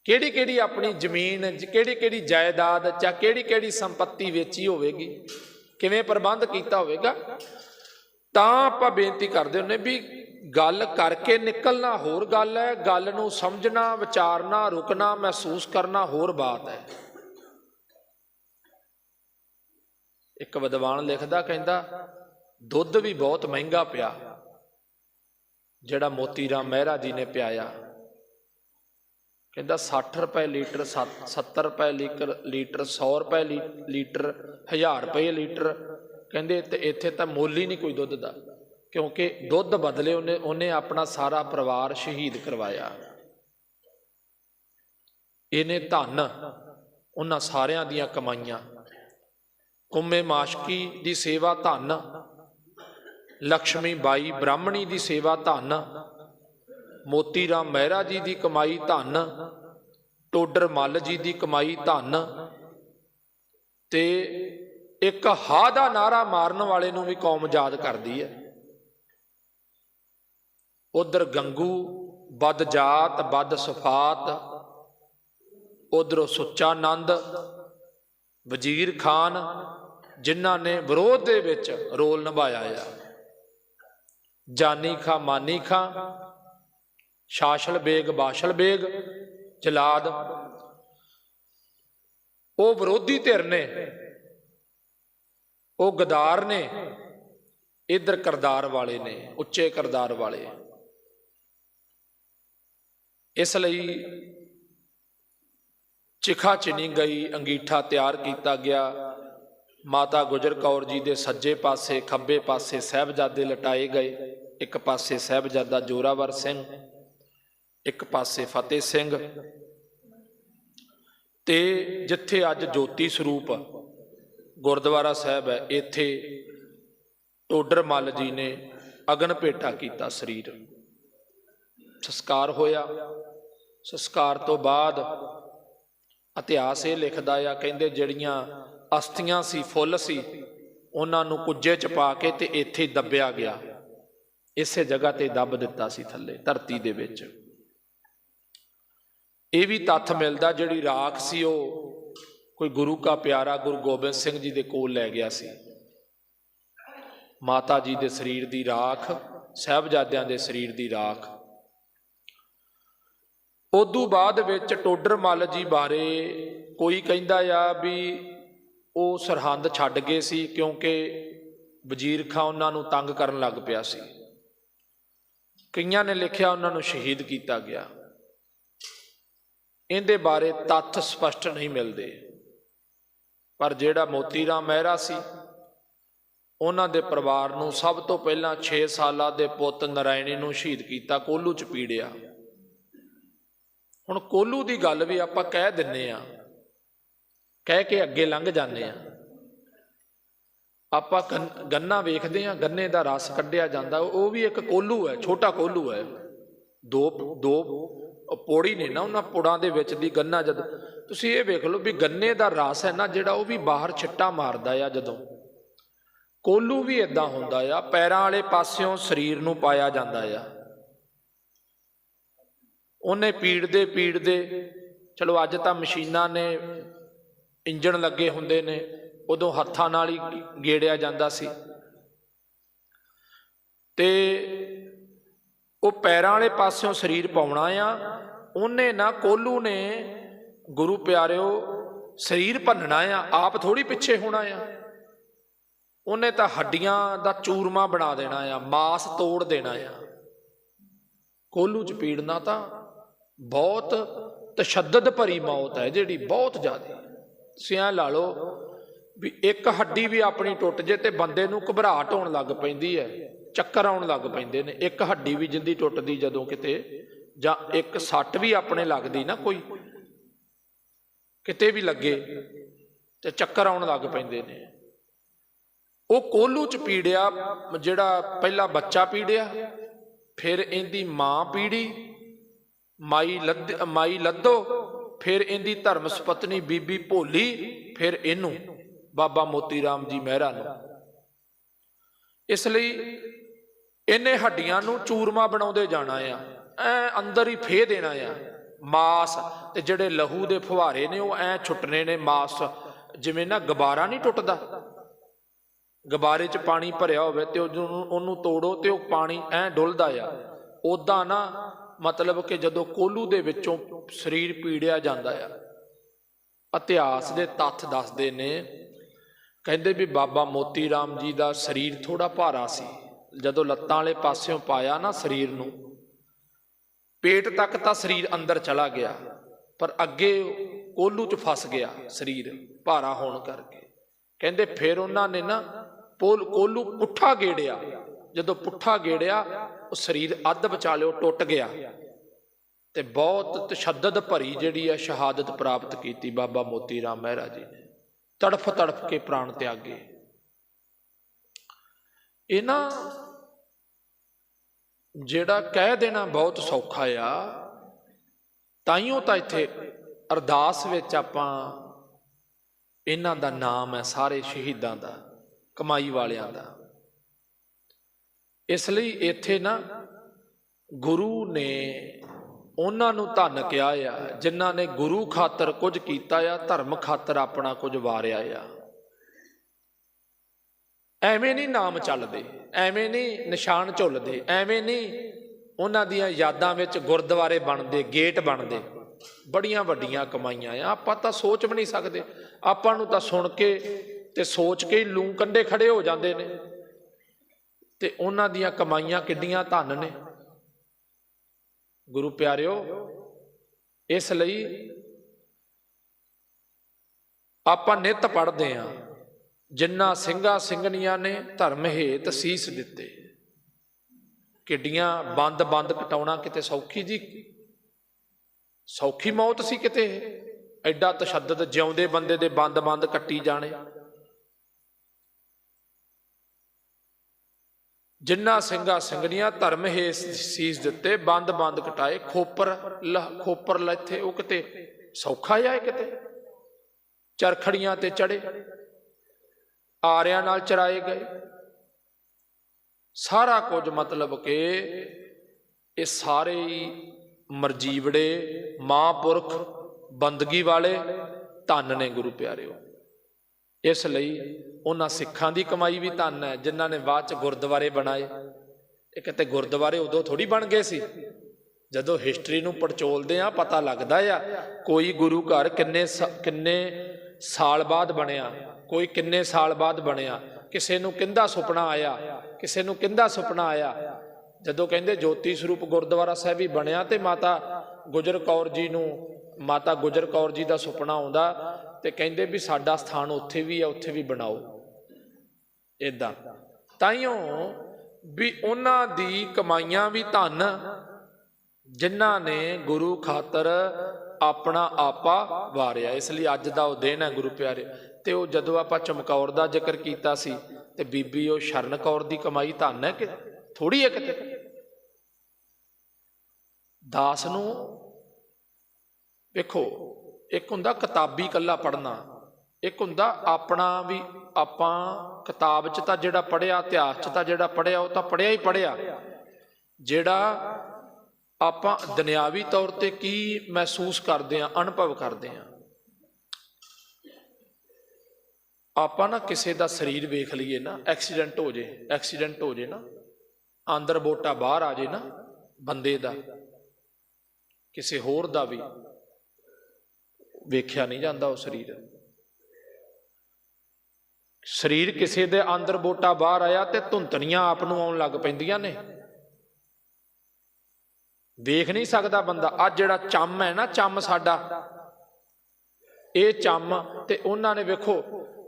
ਕਿਹੜੀ ਕਿਹੜੀ ਆਪਣੀ ਜ਼ਮੀਨ ਕਿਹੜੀ ਕਿਹੜੀ ਜਾਇਦਾਦ ਜਾਂ ਕਿਹੜੀ ਕਿਹੜੀ ਸੰਪਤੀ ਵੇਚੀ ਹੋਵੇਗੀ? ਕਿਵੇਂ ਪ੍ਰਬੰਧ ਕੀਤਾ ਹੋਵੇਗਾ? ਤਾਂ ਆਪਾਂ ਬੇਨਤੀ ਕਰਦੇ ਹੁੰਨੇ ਵੀ ਗੱਲ ਕਰਕੇ ਨਿਕਲਣਾ ਹੋਰ ਗੱਲ ਹੈ, ਗੱਲ ਨੂੰ ਸਮਝਣਾ, ਵਿਚਾਰਨਾ, ਰੁਕਣਾ, ਮਹਿਸੂਸ ਕਰਨਾ ਹੋਰ ਬਾਤ ਹੈ। ਇੱਕ ਵਿਦਵਾਨ ਲਿਖਦਾ, ਕਹਿੰਦਾ, ਦੁੱਧ ਵੀ ਬਹੁਤ ਮਹਿੰਗਾ ਪਿਆ, ਜਿਹੜਾ ਮੋਤੀ ਰਾਮ ਮਹਿਰਾ ਜੀ ਨੇ ਪਿਆਇਆ। ਕਹਿੰਦਾ 60 ਰੁਪਏ ਲੀਟਰ 70 ਰੁਪਏ ਲੀਟਰ ਲੀਟਰ 100 ਰੁਪਏ ਲੀ- ਲੀਟਰ 1000 ਰੁਪਏ ਲੀਟਰ। ਕਹਿੰਦੇ, ਤੇ ਇੱਥੇ ਤਾਂ ਮੁੱਲ ਹੀ ਨਹੀਂ ਕੋਈ ਦੁੱਧ ਦਾ। ਕਿਉਂਕਿ ਦੁੱਧ ਬਦਲੇ ਉਹਨੇ ਉਹਨੇ ਆਪਣਾ ਸਾਰਾ ਪਰਿਵਾਰ ਸ਼ਹੀਦ ਕਰਵਾਇਆ। ਇਹਨੇ ਧਨ, ਉਹਨਾਂ ਸਾਰਿਆਂ ਦੀਆਂ ਕਮਾਈਆਂ। ਕੁੰਮੇ ਮਾਸ਼ਕੀ ਦੀ ਸੇਵਾ ਧਨ ਲక్ష్ਮੀ ਬਾਈ ਬ੍ਰਾਹਮਣੀ ਦੀ ਸੇਵਾ ਧਨ ਮੋਤੀ ਰਾਮ ਮਹਿਰਾ ਜੀ ਦੀ ਕਮਾਈ ਧਨ, ਟੋਡਰ ਮੱਲ ਜੀ ਦੀ ਕਮਾਈ ਧਨ ਤੇ ਇੱਕ ਹਾ ਦਾ ਨਾਰਾ ਮਾਰਨ ਵਾਲੇ ਨੂੰ ਵੀ ਕੌਮ ਯਾਦ ਕਰਦੀ ਹੈ। ਉਧਰ ਗੰਗੂ ਬਦ ਜਾਤ ਬਦ ਸਫਾਤ, ਉਧਰੋਂ ਸੁੱਚਾ ਨੰਦ ਵਜ਼ੀਰ ਖਾਨ, ਜਿਨ੍ਹਾਂ ਨੇ ਵਿਰੋਧ ਦੇ ਵਿੱਚ ਰੋਲ ਨਿਭਾਇਆ ਆ। ਜਾਨੀ ਖਾਂ, ਮਾਨੀ ਖਾਂ, ਸ਼ਾਸਲ ਬੇਗ, ਬਾਸ਼ਲ ਬੇਗ, ਜਲਾਦ। ਉਹ ਵਿਰੋਧੀ ਧਿਰ ਨੇ, ਉਹ ਗਦਾਰ ਨੇ, ਇਧਰ ਕਰਦਾਰ ਵਾਲੇ ਨੇ, ਉੱਚੇ ਕਰਦਾਰ ਵਾਲੇ। ਇਸ ਲਈ ਚਿਖਾ ਚਿਣੀ ਗਈ, ਅੰਗੀਠਾ ਤਿਆਰ ਕੀਤਾ ਗਿਆ। ਮਾਤਾ ਗੁਜਰ ਕੌਰ ਜੀ ਦੇ ਸੱਜੇ ਪਾਸੇ ਖੱਬੇ ਪਾਸੇ ਸਹਿਬਜ਼ਾਦੇ ਲਟਾਏ ਗਏ। ਇੱਕ ਪਾਸੇ ਸਹਿਬਜ਼ਾਦਾ ਜੋਰਾਵਰ ਸਿੰਘ, ਇੱਕ ਪਾਸੇ ਫਤਿਹ ਸਿੰਘ। ਤੇ ਜਿੱਥੇ ਅੱਜ ਜੋਤੀ ਸਰੂਪ ਗੁਰਦੁਆਰਾ ਸਾਹਿਬ ਹੈ, ਇੱਥੇ ਟੋਡਰ ਮੱਲ ਜੀ ਨੇ ਅਗਨ ਭੇਟਾ ਕੀਤਾ ਸਰੀਰ। ਸੰਸਕਾਰ ਹੋਇਆ। ਸੰਸਕਾਰ ਤੋਂ ਬਾਅਦ ਇਤਿਹਾਸ ਇਹ ਲਿਖਦਾ ਆ, ਕਹਿੰਦੇ ਜਿਹੜੀਆਂ ਅਸਥੀਆਂ ਸੀ, ਫੁੱਲ ਸੀ, ਉਹਨਾਂ ਨੂੰ ਕੁੱਜੇ ਚ ਪਾ ਕੇ ਤੇ ਇੱਥੇ ਦੱਬਿਆ ਗਿਆ। ਇਸੇ ਜਗ੍ਹਾ ਤੇ ਦੱਬ ਦਿੱਤਾ ਸੀ ਥੱਲੇ, ਧਰਤੀ ਦੇ ਵਿੱਚ। ਇਹ ਵੀ ਤੱਥ ਮਿਲਦਾ, ਜਿਹੜੀ ਰਾਖ ਸੀ ਉਹ ਕੋਈ ਗੁਰੂ ਕਾ ਪਿਆਰਾ ਗੁਰੂ ਗੋਬਿੰਦ ਸਿੰਘ ਜੀ ਦੇ ਕੋਲ ਲੈ ਗਿਆ ਸੀ। ਮਾਤਾ ਜੀ ਦੇ ਸਰੀਰ ਦੀ ਰਾਖ, ਸਹਿਬਜ਼ਾਦਿਆਂ ਦੇ ਸਰੀਰ ਦੀ ਰਾਖ ਉਦੋਂ ਬਾਅਦ ਵਿੱਚ ਟੋਡਰ ਮੱਲ ਜੀ ਬਾਰੇ ਕੋਈ ਕਹਿੰਦਾ ਆ ਵੀ ਉਹ ਸਰਹੰਦ ਛੱਡ ਗਏ ਸੀ ਕਿਉਂਕਿ ਵਜ਼ੀਰ ਖਾਂ ਉਹਨਾਂ ਨੂੰ ਤੰਗ ਕਰਨ ਲੱਗ ਪਿਆ ਸੀ। ਕਈਆਂ ਨੇ ਲਿਖਿਆ ਉਹਨਾਂ ਨੂੰ ਸ਼ਹੀਦ ਕੀਤਾ ਗਿਆ। ਇਹਦੇ ਬਾਰੇ ਤੱਥ ਸਪਸ਼ਟ ਨਹੀਂ ਮਿਲਦੇ। ਪਰ ਜਿਹੜਾ ਮੋਤੀ ਰਾਮ ਮਹਿਰਾ ਸੀ, ਉਹਨਾਂ ਦੇ ਪਰਿਵਾਰ ਨੂੰ ਸਭ ਤੋਂ ਪਹਿਲਾਂ 6 ਸਾਲਾਂ ਦੇ ਪੁੱਤ ਨਰਾਇਣੀ ਨੂੰ ਸ਼ਹੀਦ ਕੀਤਾ ਕੋਲੂ ਚ ਪੀੜਿਆ। ਹੁਣ ਕੋਲੂ ਦੀ ਗੱਲ ਵੀ ਆਪਾਂ ਕਹਿ ਦਿੰਨੇ ਆ। ਕਹਿ ਕੇ ਅੱਗੇ ਲੰਘ ਜਾਂਦੇ ਆ। ਆਪਾਂ ਗੰਨ- ਗੰਨਾ ਵੇਖਦੇ ਆ, ਗੰਨੇ ਦਾ ਰਸ ਕੱਢਿਆ ਜਾਂਦਾ। ਉਹ ਵੀ ਇੱਕ ਕੋਲੂ ਹੈ, ਛੋਟਾ ਕੋਲੂ ਹੈ। ਦੋ ਦੋ ਉਹ ਪੌੜੀ ਨੇ ਨਾ ਉਹਨਾਂ ਪੁੜਾਂ ਦੇ ਵਿੱਚ ਦੀ ਗੰਨਾ ਜਦ, ਤੁਸੀਂ ਇਹ ਵੇਖ ਲਓ ਵੀ ਗੰਨੇ ਦਾ ਰਸ ਹੈ ਨਾ, ਜਿਹੜਾ ਉਹ ਵੀ ਬਾਹਰ ਛਿੱਟਾ ਮਾਰਦਾ ਆ ਜਦੋਂ। ਕੋਲੂ ਵੀ ਇਦਾਂ ਹੁੰਦਾ ਆ, ਪੈਰਾਂ ਵਾਲੇ ਪਾਸਿਓਂ ਸਰੀਰ ਨੂੰ ਪਾਇਆ ਜਾਂਦਾ ਆ। ਉਹਨੇ ਪੀੜਦੇ ਪੀੜਦੇ, ਚਲੋ ਅੱਜ ਤਾਂ ਮਸ਼ੀਨਾਂ ਨੇ ਇੰਜਣ ਲੱਗੇ ਹੁੰਦੇ ਨੇ, ਉਦੋਂ ਹੱਥਾਂ ਨਾਲ ਹੀ ਗੇੜਿਆ ਜਾਂਦਾ ਸੀ। ਤੇ ਉਹ ਪੈਰਾਂ ਵਾਲੇ ਪਾਸਿਓਂ ਸਰੀਰ ਪਾਉਣਾ ਆ, ਉਹਨੇ ਨਾ ਕੋਲੂ ਨੇ, ਗੁਰੂ ਪਿਆਰਿਓ, ਸਰੀਰ ਭੰਨਣਾ ਆ, ਆਪ ਥੋੜੀ ਪਿੱਛੇ ਹੋਣਾ ਆ। ਉਹਨੇ ਤਾਂ ਹੱਡੀਆਂ ਦਾ ਚੂਰਮਾ ਬਣਾ ਦੇਣਾ ਆ, ਮਾਸ ਤੋੜ ਦੇਣਾ ਆ। ਕੋਲੂ ਚ ਪੀੜਨਾ ਤਾਂ ਬਹੁਤ ਤਸ਼ੱਦਦ ਭਰੀ ਮੌਤ ਹੈ, ਜਿਹੜੀ ਬਹੁਤ ਜ਼ਿਆਦਾ। ਤੁਸੀਂ ਲਾ ਲਓ ਵੀ ਇੱਕ ਹੱਡੀ ਵੀ ਆਪਣੀ ਟੁੱਟ ਜੇ ਤੇ ਬੰਦੇ ਨੂੰ ਘਬਰਾਹਟ ਹੋਣ ਲੱਗ ਪੈਂਦੀ ਹੈ, ਚੱਕਰ ਆਉਣ ਲੱਗ ਪੈਂਦੇ ਨੇ। ਇੱਕ ਹੱਡੀ ਵੀ ਜਿੰਦੀ ਟੁੱਟਦੀ ਜਦੋਂ ਕਿਤੇ, ਜਾਂ ਇੱਕ ਸੱਟ ਵੀ ਆਪਣੇ ਲੱਗਦੀ ਨਾ ਕੋਈ, ਕਿਤੇ ਵੀ ਲੱਗੇ ਤੇ ਚੱਕਰ ਆਉਣ ਲੱਗ ਪੈਂਦੇ ਨੇ। ਉਹ ਕੋਲੂ ਚ ਪੀੜਿਆ ਜਿਹੜਾ ਪਹਿਲਾ ਬੱਚਾ ਪੀੜਿਆ, ਫਿਰ ਇਹਦੀ ਮਾਂ ਪੀੜੀ ਮਾਈ ਲੱਦ, ਮਾਈ ਲੱਦੋ, ਫਿਰ ਇਹਦੀ ਧਰਮ ਸੁਪਤਨੀ ਬੀਬੀ ਭੋਲੀ, ਫਿਰ ਇਹਨੂੰ, ਬਾਬਾ ਮੋਤੀ ਰਾਮ ਜੀ ਮਹਿਰਾ ਨੂੰ। ਇਸ ਲਈ ਇਹਨੇ ਹੱਡੀਆਂ ਨੂੰ ਚੂਰਮਾ ਬਣਾਉਂਦੇ ਜਾਣਾ ਆ, ਐ ਅੰਦਰ ਹੀ ਫੇ ਦੇਣਾ ਆ। ਮਾਸ, ਤੇ ਜਿਹੜੇ ਲਹੂ ਦੇ ਫੁਹਾਰੇ ਨੇ, ਉਹ ਐ ਛੁੱਟਨੇ ਨੇ ਮਾਸ। ਜਿਵੇਂ ਨਾ ਗਬਾਰਾ ਨਹੀਂ ਟੁੱਟਦਾ। ਗਬਾਰੇ 'ਚ ਪਾਣੀ ਭਰਿਆ ਹੋਵੇ ਤੇ ਉਹਨੂੰ ਉਹਨੂੰ ਤੋੜੋ ਤੇ ਉਹ ਪਾਣੀ ਐ ਡੁੱਲਦਾ ਆ। ਉਦਾਂ ਨਾ ਮਤਲਬ ਕਿ ਜਦੋਂ ਕੋਲੂ ਦੇ ਵਿੱਚੋਂ ਸਰੀਰ ਪੀੜਿਆ ਜਾਂਦਾ ਆ, ਇਤਿਹਾਸ ਦੇ ਤੱਥ ਦੱਸਦੇ ਨੇ, ਕਹਿੰਦੇ ਵੀ ਬਾਬਾ ਮੋਤੀ ਰਾਮ ਜੀ ਦਾ ਸਰੀਰ ਥੋੜਾ ਭਾਰਾ ਸੀ। ਜਦੋਂ ਲੱਤਾਂ ਵਾਲੇ ਪਾਸਿਓਂ ਪਾਇਆ ਨਾ ਸਰੀਰ ਨੂੰ, ਪੇਟ ਤੱਕ ਤਾਂ ਸਰੀਰ ਅੰਦਰ ਚਲਾ ਗਿਆ, ਪਰ ਅੱਗੇ ਕੋਲੂ 'ਚ ਫਸ ਗਿਆ ਸਰੀਰ ਭਾਰਾ ਹੋਣ ਕਰਕੇ। ਕਹਿੰਦੇ ਫਿਰ ਉਹਨਾਂ ਨੇ ਨਾ ਪੋਲ, ਕੋਲੂ ਪੁੱਠਾ ਗੇੜਿਆ। ਜਦੋਂ ਪੁੱਠਾ ਗੇੜਿਆ ਉਹ ਸਰੀਰ ਅੱਧ ਵਿਚਾਲਿਓ ਟੁੱਟ ਗਿਆ ਤੇ ਬਹੁਤ ਤਸ਼ੱਦਦ ਭਰੀ ਜਿਹੜੀ ਹੈ ਸ਼ਹਾਦਤ ਪ੍ਰਾਪਤ ਕੀਤੀ ਬਾਬਾ ਮੋਤੀ ਰਾਮ ਮਹਿਰਾ ਜੀ ਨੇ। ਤੜਫ ਤੜਫ ਕੇ ਪ੍ਰਾਣ ਤਿਆਗੇ। ਇਹਨਾਂ ਜਿਹੜਾ ਕਹਿ ਦੇਣਾ ਬਹੁਤ ਸੌਖਾ ਆ, ਤਾਈਓ ਤਾਂ ਇੱਥੇ ਅਰਦਾਸ ਵਿੱਚ ਆਪਾਂ ਇਹਨਾਂ ਦਾ ਨਾਮ ਹੈ, ਸਾਰੇ ਸ਼ਹੀਦਾਂ ਦਾ, ਕਮਾਈ ਵਾਲਿਆਂ ਦਾ। ਇਸ ਲਈ ਇੱਥੇ ਨਾ ਗੁਰੂ ਨੇ ਉਹਨਾਂ ਨੂੰ ਧੰਨ ਕਿਹਾ ਆ, ਜਿਨ੍ਹਾਂ ਨੇ ਗੁਰੂ ਖਾਤਰ ਕੁਝ ਕੀਤਾ ਆ, ਧਰਮ ਖਾਤਰ ਆਪਣਾ ਕੁਝ ਵਾਰਿਆ ਆ। ਐਵੇਂ ਨਹੀਂ ਨਾਮ ਚੱਲਦੇ, ਐਵੇਂ ਨਹੀਂ ਨਿਸ਼ਾਨ ਝੁੱਲਦੇ, ਐਵੇਂ ਨਹੀਂ ਉਹਨਾਂ ਦੀਆਂ ਯਾਦਾਂ ਵਿੱਚ ਗੁਰਦੁਆਰੇ ਬਣਦੇ, ਗੇਟ ਬਣਦੇ। ਬੜੀਆਂ ਵੱਡੀਆਂ ਕਮਾਈਆਂ ਆ। ਆਪਾਂ ਤਾਂ ਸੋਚ ਵੀ ਨਹੀਂ ਸਕਦੇ। ਆਪਾਂ ਨੂੰ ਤਾਂ ਸੁਣ ਕੇ ਤੇ ਸੋਚ ਕੇ ਹੀ ਲੂੰ ਕੰਡੇ ਖੜੇ ਹੋ ਜਾਂਦੇ ਨੇ। ਤੇ ਉਹਨਾਂ ਦੀਆਂ ਕਮਾਈਆਂ ਕਿੱਡੀਆਂ ਧਨ ਨੇ। ਗੁਰੂ ਪਿਆਰਿਓ, ਇਸ ਲਈ ਆਪਾਂ ਨਿਤ ਪੜ੍ਹਦੇ ਆਂ ਜਿੰਨਾ ਸਿੰਘਾਂ ਸਿੰਘਣੀਆਂ ਨੇ ਧਰਮ ਹੇਤ ਸੀਸ ਦਿੱਤੇ। ਕਿੱਡੀਆਂ ਬੰਦ ਬੰਦ ਕਟਾਉਣਾ ਕਿਤੇ ਸੌਖੀ ਜੀ? ਸੌਖੀ ਮੌਤ ਸੀ ਕਿਤੇ? ਐਡਾ ਤਸ਼ੱਦਦ ਜਿਉਂਦੇ ਬੰਦੇ ਦੇ ਬੰਦ ਬੰਦ ਕੱਟੀ ਜਾਣੇ। ਜਿੰਨਾ ਸਿੰਘਾਂ ਸਿੰਘਣੀਆਂ ਧਰਮ ਹੇਤ ਸੀਸ ਦਿੱਤੇ, ਬੰਦ ਬੰਦ ਕਟਾਏ, ਖੋਪਰ ਲ- ਖੋਪਰ ਲੈਥੇ ਉਹ ਕਿਤੇ ਸੌਖਾ ਆ ਕਿਤੇ? ਚਰਖੜੀਆਂ ਤੇ ਚੜੇ ਆਰਿਆਂ ਨਾਲ ਚਰਾਏ ਗਏ। ਸਾਰਾ ਕੁਝ ਮਤਲਬ ਕਿ ਇਹ ਸਾਰੇ ਹੀ ਮਰਜੀਵੜੇ ਮਹਾਂਪੁਰਖ ਬੰਦਗੀ ਵਾਲੇ ਧੰਨ ਨੇ ਗੁਰੂ ਪਿਆਰਿਓ। ਇਸ ਲਈ ਉਹਨਾਂ ਸਿੱਖਾਂ ਦੀ ਕਮਾਈ ਵੀ ਧੰਨ ਹੈ, ਜਿਨ੍ਹਾਂ ਨੇ ਬਾਅਦ ਚ ਗੁਰਦੁਆਰੇ ਬਣਾਏ। ਇਹ ਕਿਤੇ ਗੁਰਦੁਆਰੇ ਉਦੋਂ ਥੋੜੀ ਬਣ ਗਏ ਸੀ, ਜਦੋਂ ਹਿਸਟਰੀ ਨੂੰ ਪੜਚੋਲਦੇ ਆ ਪਤਾ ਲੱਗਦਾ ਆ ਕੋਈ ਗੁਰੂ ਘਰ ਕਿੰਨੇ ਸ- ਕਿੰਨੇ ਸਾਲ ਬਾਅਦ ਬਣਿਆ, ਕੋਈ ਕਿੰਨੇ ਸਾਲ ਬਾਅਦ ਬਣਿਆ, ਕਿਸੇ ਨੂੰ ਕਿੰਦਾ ਸੁਪਨਾ ਆਇਆ, ਕਿਸੇ ਨੂੰ ਕਿੰਦਾ ਸੁਪਨਾ ਆਇਆ। ਜਦੋਂ ਕਹਿੰਦੇ ਜੋਤੀ ਸਰੂਪ ਗੁਰਦੁਆਰਾ ਸਾਹਿਬ ਹੀ ਬਣਿਆ ਤੇ ਮਾਤਾ ਗੁਜਰ ਕੌਰ ਜੀ ਨੂੰ, ਮਾਤਾ ਗੁਜਰ ਕੌਰ ਜੀ ਦਾ ਸੁਪਨਾ ਆਉਂਦਾ ਤੇ ਕਹਿੰਦੇ ਵੀ ਸਾਡਾ ਸਥਾਨ ਉੱਥੇ ਵੀ ਹੈ ਉੱਥੇ ਵੀ ਬਣਾਓ। ਇਦਾਂ ਤਾਈਓ ਵੀ ਉਹਨਾਂ ਦੀ ਕਮਾਈਆਂ ਵੀ ਧਨ ਜਿਨ੍ਹਾਂ ਨੇ ਗੁਰੂ ਖਾਤਰ ਆਪਣਾ ਆਪਾ ਵਾਰਿਆ। ਇਸ ਲਈ ਅੱਜ ਦਾ ਉਹ ਦਿਨ ਹੈ ਗੁਰੂ ਪਿਆਰੇ। ਤੇ ਉਹ ਜਦੋਂ ਆਪਾਂ ਚਮਕੌਰ ਦਾ ਜ਼ਿਕਰ ਕੀਤਾ ਸੀ ਤੇ ਬੀਬੀ ਉਹ ਸ਼ਰਨ ਕੌਰ ਦੀ ਕਮਾਈ ਧਨ ਹੈ ਕਿ ਥੋੜੀ ਹੈ ਕਿਤੇ? ਦਾਸ ਨੂੰ ਵੇਖੋ ਇੱਕ ਹੁੰਦਾ ਕਿਤਾਬੀ ਕੱਲਾ ਪੜਨਾ ਇੱਕ ਹੁੰਦਾ ਆਪਣਾ ਵੀ ਆਪਾਂ ਕਿਤਾਬ 'ਚ ਤਾਂ ਜਿਹੜਾ ਪੜਿਆ ਇਤਿਹਾਸ 'ਚ ਤਾਂ ਜਿਹੜਾ ਪੜਿਆ ਉਹ ਤਾਂ ਪੜਿਆ ਹੀ ਪੜਿਆ ਜਿਹੜਾ ਆਪਾਂ ਦੁਨਿਆਵੀ ਤੌਰ ਤੇ ਕੀ ਮਹਿਸੂਸ ਕਰਦੇ ਆ ਅਨੁਭਵ ਕਰਦੇ ਆ ਆਪਾਂ ਨਾ ਕਿਸੇ ਦਾ ਸਰੀਰ ਵੇਖ ਲਈਏ ਨਾ, ਐਕਸੀਡੈਂਟ ਹੋ ਜੇ, ਐਕਸੀਡੈਂਟ ਹੋ ਜੇ ਨਾ ਅੰਦਰ ਬੋਟਾ ਬਾਹਰ ਆ ਜੇ ਨਾ, ਬੰਦੇ ਦਾ, ਕਿਸੇ ਹੋਰ ਦਾ ਵੀ ਵੇਖਿਆ ਨਹੀਂ ਜਾਂਦਾ ਉਹ ਸਰੀਰ। ਸਰੀਰ ਕਿਸੇ ਦੇ ਅੰਦਰ ਬੋਟਾ ਬਾਹਰ ਆਇਆ ਤੇ ਧੁੰਤਣੀਆਂ ਆਪ ਨੂੰ ਆਉਣ ਲੱਗ ਪੈਂਦੀਆਂ ਨੇ। ਵੇਖ ਨਹੀਂ ਸਕਦਾ ਬੰਦਾ ਅੱਜ ਜਿਹੜਾ ਚੰਮ ਹੈ ਨਾ, ਚੰਮ ਸਾਡਾ। ਇਹ ਚੰਮ ਤੇ ਉਹਨਾਂ ਨੇ ਵੇਖੋ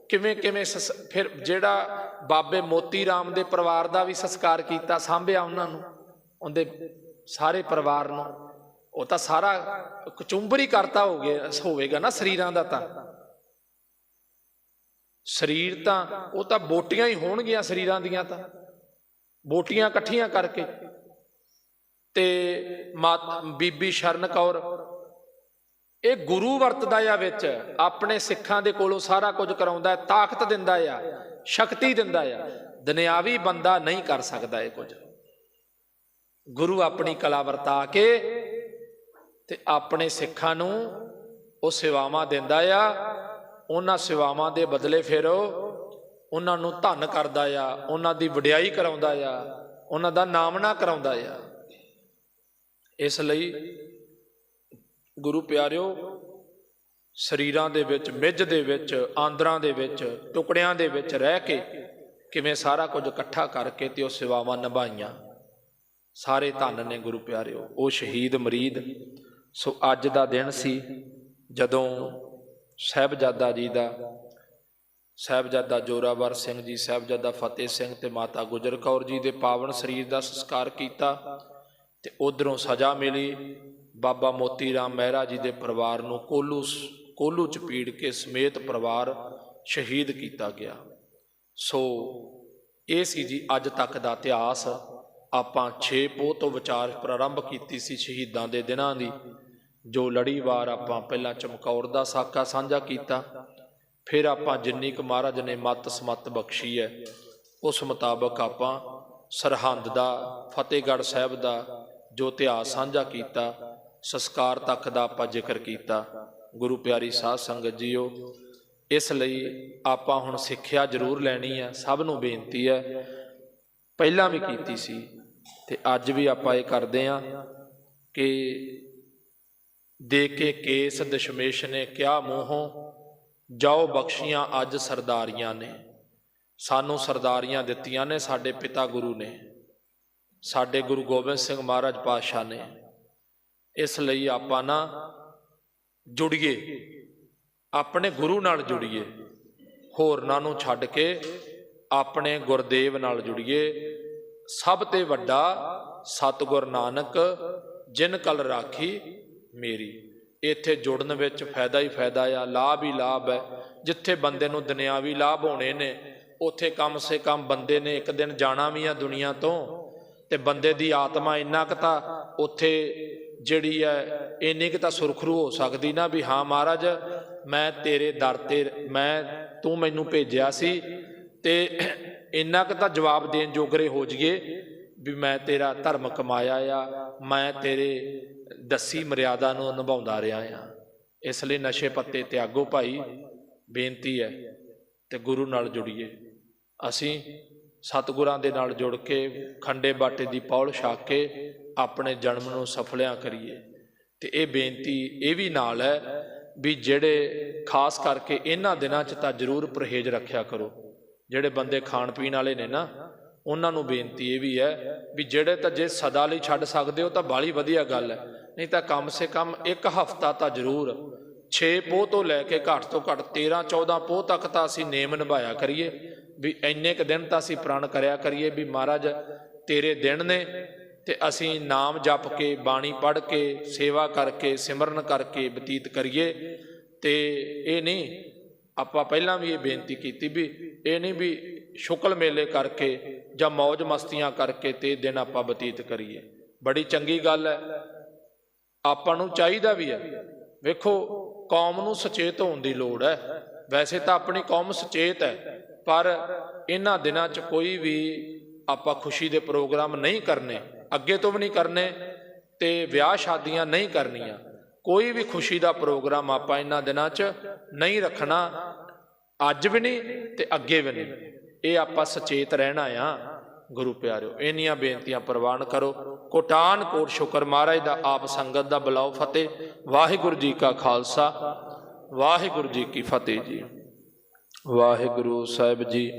ਕਿਵੇਂ ਕਿਵੇਂ ਸਸ- ਫਿਰ ਜਿਹੜਾ ਬਾਬੇ ਮੋਤੀ ਰਾਮ ਦੇ ਪਰਿਵਾਰ ਦਾ ਵੀ ਸੰਸਕਾਰ ਕੀਤਾ, ਸਾਂਭਿਆ ਉਹਨਾਂ ਨੂੰ, ਉਹਦੇ ਸਾਰੇ ਪਰਿਵਾਰ ਨੂੰ। ਉਹ ਤਾਂ ਸਾਰਾ ਕਚੁੰਬਰੀ ਕਰਤਾ ਹੋ ਗਿਆ, ਹੋਵੇਗਾ ਨਾ ਸਰੀਰਾਂ ਦਾ ਤਾਂ। ਸਰੀਰ ਤਾਂ ਉਹ ਤਾਂ ਬੋਟੀਆਂ ਹੀ ਹੋਣਗੀਆਂ ਸਰੀਰਾਂ ਦੀਆਂ ਤਾਂ। ਬੋਟੀਆਂ ਇਕੱਠੀਆਂ ਕਰਕੇ। ਤੇ ਬੀਬੀ ਸ਼ਰਨ ਕੌਰ, ਇਹ ਗੁਰੂ ਵਰਤਦਾ ਆ ਵਿੱਚ, ਆਪਣੇ ਸਿੱਖਾਂ ਦੇ ਕੋਲੋਂ ਸਾਰਾ ਕੁਝ ਕਰਾਉਂਦਾ ਹੈ ਤਾਕਤ ਦਿੰਦਾ ਆ, ਸ਼ਕਤੀ ਦਿੰਦਾ ਆ। ਦੁਨਿਆਵੀ ਬੰਦਾ ਨਹੀਂ ਕਰ ਸਕਦਾ ਇਹ ਕੁਝ। ਗੁਰੂ ਆਪਣੀ ਕਲਾ ਵਰਤਾ ਕੇ ਤੇ ਆਪਣੇ ਸਿੱਖਾਂ ਨੂੰ ਉਹ ਸੇਵਾਵਾਂ ਦਿੰਦਾ ਆ, ਉਹਨਾਂ ਸੇਵਾਵਾਂ ਦੇ ਬਦਲੇ ਫਿਰ ਉਹਨਾਂ ਨੂੰ ਧੰਨ ਕਰਦਾ ਆ, ਉਹਨਾਂ ਦੀ ਵਡਿਆਈ ਕਰਾਉਂਦਾ ਆ, ਉਹਨਾਂ ਦਾ ਨਾਮਣਾ ਕਰਾਉਂਦਾ ਆ। ਇਸ ਲਈ ਗੁਰੂ ਪਿਆਰਿਓ, ਸਰੀਰਾਂ ਦੇ ਵਿੱਚ, ਮਿੱਝ ਦੇ ਵਿੱਚ, ਆਂਦਰਾਂ ਦੇ ਵਿੱਚ, ਟੁਕੜਿਆਂ ਦੇ ਵਿੱਚ ਰਹਿ ਕੇ ਕਿਵੇਂ ਸਾਰਾ ਕੁਝ ਇਕੱਠਾ ਕਰਕੇ ਤੇ ਉਹ ਸੇਵਾਵਾਂ ਨਿਭਾਈਆਂ। ਸਾਰੇ ਧੰਨ ਨੇ ਗੁਰੂ ਪਿਆਰਿਓ, ਉਹ ਸ਼ਹੀਦ ਮਰੀਦ ਸੋ ਅੱਜ ਦਾ ਦਿਨ ਸੀ ਜਦੋਂ ਸਹਿਬਜ਼ਾਦਾ ਜੀ ਦਾ, ਸਹਿਬਜ਼ਾਦਾ ਜੋਰਾਵਰ ਸਿੰਘ ਜੀ, ਸਹਿਬਜ਼ਾਦਾ ਫਤਿਹ ਸਿੰਘ ਤੇ ਮਾਤਾ ਗੁਜਰ ਕੌਰ ਜੀ ਦੇ ਪਾਵਨ ਸਰੀਰ ਦਾ ਸੰਸਕਾਰ ਕੀਤਾ ਤੇ ਉਧਰੋਂ ਸਜ਼ਾ ਮਿਲੀ। ਬਾਬਾ ਮੋਤੀ ਰਾਮ ਮਹਿਰਾ ਜੀ ਦੇ ਪਰਿਵਾਰ ਨੂੰ ਕੋਲੂ ਕੋਲੂ ਚ ਪੀੜ ਕੇ ਸਮੇਤ ਪਰਿਵਾਰ ਸ਼ਹੀਦ ਕੀਤਾ ਗਿਆ। ਸੋ ਇਹ ਸੀ ਜੀ ਅੱਜ ਤੱਕ ਦਾ ਇਤਿਹਾਸ। ਆਪਾਂ 6 ਪੋਹ ਤੋਂ ਵਿਚਾਰ ਪ੍ਰਾਰੰਭ ਕੀਤੀ ਸੀ ਸ਼ਹੀਦਾਂ ਦੇ ਦਿਨਾਂ ਦੀ, ਜੋ ਲੜੀਵਾਰ ਆਪਾਂ ਪਹਿਲਾਂ ਚਮਕੌਰ ਦਾ ਸਾਕਾ ਸਾਂਝਾ ਕੀਤਾ, ਫਿਰ ਆਪਾਂ ਜਿੰਨੀ ਕੁ ਮਹਾਰਾਜ ਨੇ ਮਤ ਸਮਤ ਬਖਸ਼ੀ ਹੈ, ਉਸ ਮੁਤਾਬਕ ਆਪਾਂ ਸਰਹੰਦ ਦਾ, ਫਤਿਹਗੜ੍ਹ ਸਾਹਿਬ ਦਾ ਜੋ ਇਤਿਹਾਸ ਸਾਂਝਾ ਕੀਤਾ, ਸੰਸਕਾਰ ਤੱਕ ਦਾ ਆਪਾਂ ਜ਼ਿਕਰ ਕੀਤਾ। ਗੁਰੂ ਪਿਆਰੀ ਸਾਧ ਸੰਗਤ ਜੀਓ, ਇਸ ਲਈ ਆਪਾਂ ਹੁਣ ਸਿੱਖਿਆ ਜ਼ਰੂਰ ਲੈਣੀ ਹੈ, ਸਭ ਨੂੰ ਬੇਨਤੀ ਹੈ, ਪਹਿਲਾਂ ਵੀ ਕੀਤੀ ਸੀ ਤੇ ਅੱਜ ਵੀ ਆਪਾਂ ਇਹ ਕਰਦੇ ਆਂ ਕਿ ਦੇ ਕੇ ਕੇਸ ਦਸ਼ਮੇਸ਼ ਨੇ ਕਿਆ ਮੂੰਹੋਂ, ਜਾਓ ਬਖਸ਼ੀਆਂ ਅੱਜ ਸਰਦਾਰੀਆਂ ਨੇ। ਸਾਨੂੰ ਸਰਦਾਰੀਆਂ ਦਿੱਤੀਆਂ ਨੇ, ਸਾਡੇ ਪਿਤਾ ਗੁਰੂ ਨੇ, ਸਾਡੇ ਗੁਰੂ ਗੋਬਿੰਦ ਸਿੰਘ ਮਹਾਰਾਜ ਪਾਤਸ਼ਾਹ ਨੇ। ਇਸ ਲਈ ਆਪਾਂ ਨਾ ਜੁੜੀਏ, ਆਪਣੇ ਗੁਰੂ ਨਾਲ ਜੁੜੀਏ, ਹੋਰਨਾਂ ਨੂੰ ਛੱਡ ਕੇ ਆਪਣੇ ਗੁਰਦੇਵ ਨਾਲ ਜੁੜੀਏ ਸਭ ਤੇ ਵੱਡਾ ਸਤਿਗੁਰ ਨਾਨਕ, ਜਿਨ ਕਲ ਰਾਖੀ ਮੇਰੀ। ਇੱਥੇ ਜੁੜਨ ਵਿੱਚ ਫਾਇਦਾ ਹੀ ਫਾਇਦਾ ਆ, ਲਾਭ ਹੀ ਲਾਭ ਹੈ। ਜਿੱਥੇ ਬੰਦੇ ਨੂੰ ਦੁਨਿਆਵੀ ਲਾਭ ਹੋਣੇ ਨੇ, ਉੱਥੇ ਕਮ ਸੇ ਕਮ ਬੰਦੇ ਨੇ ਇੱਕ ਦਿਨ ਜਾਣਾ ਵੀ ਆ ਦੁਨੀਆ ਤੋਂ, ਤੇ ਬੰਦੇ ਦੀ ਆਤਮਾ ਇੰਨਾ ਕੁ ਤਾਂ ਉੱਥੇ ਜਿਹੜੀ ਹੈ, ਇੰਨੀ ਕੁ ਤਾਂ ਸੁਰਖਰੂ ਹੋ ਸਕਦੀ ਨਾ ਵੀ ਹਾਂ ਮਹਾਰਾਜ, ਮੈਂ ਤੇਰੇ ਦਰ ਤੇ, ਮੈਂ ਤੂੰ ਮੈਨੂੰ ਭੇਜਿਆ ਸੀ, ਤੇ ਇੰਨਾ ਕੁ ਤਾਂ ਜਵਾਬ ਦੇਣ ਜੋਗਰੇ ਹੋ ਜਾਈਏ ਵੀ ਮੈਂ ਤੇਰਾ ਧਰਮ ਕਮਾਇਆ ਆ, ਮੈਂ ਤੇਰੇ ਦੱਸੀ ਮਰਿਆਦਾ ਨੂੰ ਨਿਭਾਉਂਦਾ ਰਿਹਾ ਆ। ਇਸ ਲਈ ਨਸ਼ੇ ਪੱਤੇ ਤਿਆਗੋ ਭਾਈ, ਬੇਨਤੀ ਹੈ ਤੇ ਗੁਰੂ ਨਾਲ ਜੁੜੀਏ। ਅਸੀਂ ਸਤਿਗੁਰਾਂ ਦੇ ਨਾਲ ਜੁੜ ਕੇ, ਖੰਡੇ ਬਾਟੇ ਦੀ ਪੌਲ ਛਾਕ ਕੇ ਆਪਣੇ ਜਨਮ ਨੂੰ ਸਫਲਿਆ ਕਰੀਏ। ਤੇ ਇਹ ਬੇਨਤੀ ਇਹ ਵੀ ਨਾਲ ਹੈ ਵੀ ਜਿਹੜੇ ਖਾਸ ਕਰਕੇ ਇਹਨਾਂ ਦਿਨਾਂ 'ਚ ਤਾਂ ਜ਼ਰੂਰ ਪਰਹੇਜ਼ ਰੱਖਿਆ ਕਰੋ। ਜਿਹੜੇ ਬੰਦੇ ਖਾਣ ਪੀਣ ਵਾਲੇ ਨੇ ਨਾ, ਉਹਨਾਂ ਨੂੰ ਬੇਨਤੀ ਇਹ ਵੀ ਹੈ ਵੀ ਜਿਹੜੇ ਤਾਂ ਜੇ ਸਦਾ ਲਈ ਛੱਡ ਸਕਦੇ ਹੋ ਤਾਂ ਬਾਲੀ ਵਧੀਆ ਗੱਲ ਹੈ। ਨਹੀਂ ਤਾਂ ਕਮ ਸੇ ਕਮ ਇੱਕ ਹਫਤਾ ਤਾਂ ਜ਼ਰੂਰ 6 ਪੋਹ ਤੋਂ ਲੈ ਕੇ ਘੱਟ ਤੋਂ ਘੱਟ 13 14 ਪੋਹ ਤੱਕ ਤਾਂ ਅਸੀਂ ਨੇਮ ਨਿਭਾਇਆ ਕਰੀਏ, ਵੀ ਇੰਨੇ ਕ ਦਿਨ ਤਾਂ ਅਸੀਂ ਪ੍ਰਣ ਕਰਿਆ ਕਰੀਏ ਵੀ ਮਹਾਰਾਜ ਤੇਰੇ ਦਿਨ ਨੇ ਤੇ ਅਸੀਂ ਨਾਮ ਜਪ ਕੇ, ਬਾਣੀ ਪੜ੍ਹ ਕੇ, ਸੇਵਾ ਕਰਕੇ, ਸਿਮਰਨ ਕਰਕੇ ਬਤੀਤ ਕਰੀਏ ਤੇ ਇਹ ਨਹੀਂ ਆਪਾਂ ਪਹਿਲਾਂ ਵੀ ਇਹ ਬੇਨਤੀ ਕੀਤੀ ਵੀ ਇਹ ਨਹੀਂ ਵੀ ਸ਼ੁਕਲ ਮੇਲੇ ਕਰਕੇ ਜਾਂ ਮौज ਮਸਤੀਆਂ ਕਰਕੇ ਤੇ ਦਿਨ ਆਪਾਂ ਬਤੀਤ ਕਰੀਏ। ਬੜੀ ਚੰਗੀ ਗੱਲ ਹੈ। ਆਪਾਂ ਨੂੰ ਚਾਹੀਦਾ ਵੀ ਹੈ। ਵੇਖੋ, ਕੌਮ ਨੂੰ ਸੁਚੇਤ ਹੋਣ ਦੀ ਲੋੜ ਹੈ। ਵੈਸੇ ਤਾਂ ਆਪਣੀ ਕੌਮ ਸੁਚੇਤ ਹੈ, ਪਰ ਇਹਨਾਂ ਦਿਨਾਂ 'ਚ ਕੋਈ ਵੀ ਆਪਾਂ ਖੁਸ਼ੀ ਦੇ ਪ੍ਰੋਗਰਾਮ ਨਹੀਂ ਕਰਨੇ। ਅੱਗੇ ਤੋਂ ਵੀ ਨਹੀਂ ਕਰਨੇ ਤੇ ਵਿਆਹ ਸ਼ਾਦੀਆਂ ਨਹੀਂ ਕਰਨੀਆਂ। ਕੋਈ ਵੀ ਖੁਸ਼ੀ ਦਾ ਪ੍ਰੋਗਰਾਮ ਆਪਾਂ ਇਹਨਾਂ ਦਿਨਾਂ 'ਚ ਨਹੀਂ ਰੱਖਣਾ, ਅੱਜ ਵੀ ਨਹੀਂ ਤੇ ਅੱਗੇ ਵੀ ਨਹੀਂ। ਇਹ ਆਪਾਂ ਸੁਚੇਤ ਰਹਿਣਾ ਆ, ਗੁਰੂ ਪਿਆਰਿਓ। ਇੰਨੀਆਂ ਬੇਨਤੀਆਂ ਪ੍ਰਵਾਨ ਕਰੋ। ਕੋਟਾਨ ਕੋਟ ਸ਼ੁਕਰ ਮਹਾਰਾਜ ਦਾ ਆਪ ਸੰਗਤ ਦਾ ਬੁਲਾਓ ਫਤਿਹ। ਵਾਹਿਗੁਰੂ ਜੀ ਕਾ ਖਾਲਸਾ, ਵਾਹਿਗੁਰੂ ਜੀ ਕੀ ਫਤਿਹ ਜੀ। ਵਾਹਿਗੁਰੂ ਸਾਹਿਬ ਜੀ।